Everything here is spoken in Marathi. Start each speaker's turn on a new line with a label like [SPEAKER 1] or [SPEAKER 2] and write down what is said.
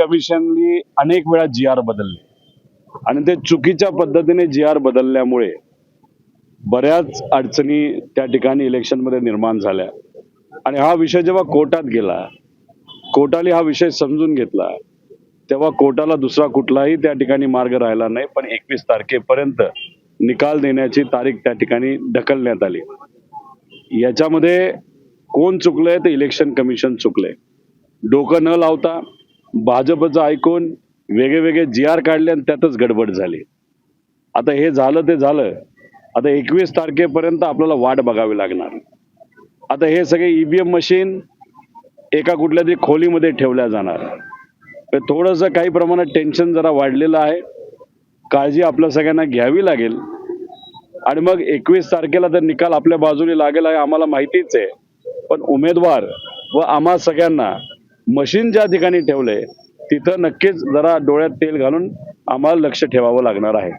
[SPEAKER 1] कमिशननी अनेक वेळा जी आर बदलले. आणि ते चुकीच्या पद्धतीने जी आर बदलल्यामुळे बऱ्याच अडचणी त्या ठिकाणी इलेक्शनमध्ये निर्माण झाल्या. आणि हा विषय जेव्हा कोर्टात गेला कोर्टाने हा विषय समजून घेतला तेव्हा कोर्टाला दुसरा कुठलाही त्या ठिकाणी मार्ग राहिला नाही पण एकवीस तारखेपर्यंत निकाल देण्याची तारीख त्या ठिकाणी ढकलण्यात आली. याच्यामध्ये कोण चुकलंय? तर इलेक्शन कमिशन चुकलंय डोकं न लावता भाजपचं ऐकून वेगळे वेगळे जी आर काढले आणि त्यातच गडबड झाली. आता हे झालं ते झालं. आता एकवीस तारखेपर्यंत आपल्याला वाट बघावी लागणार. आता हे सगळे ईव्हीएम मशीन एका कुठल्या तरी खोलीमध्ये ठेवल्या जाणार. तर थोडंसं काही प्रमाणात टेन्शन जरा वाढलेलं आहे. काळजी आपल्या सगळ्यांना घ्यावी लागेल. आणि मग एकवीस तारखेला तर निकाल आपल्या बाजूने लागेल आहे आम्हाला माहितीच आहे. पण उमेदवार व आम्हा सगळ्यांना मशीन ज्या ठिकाणी ठेवलंय तिथं नक्कीच जरा डोळ्यात तेल घालून आम्हाला लक्ष ठेवावं लागणार आहे.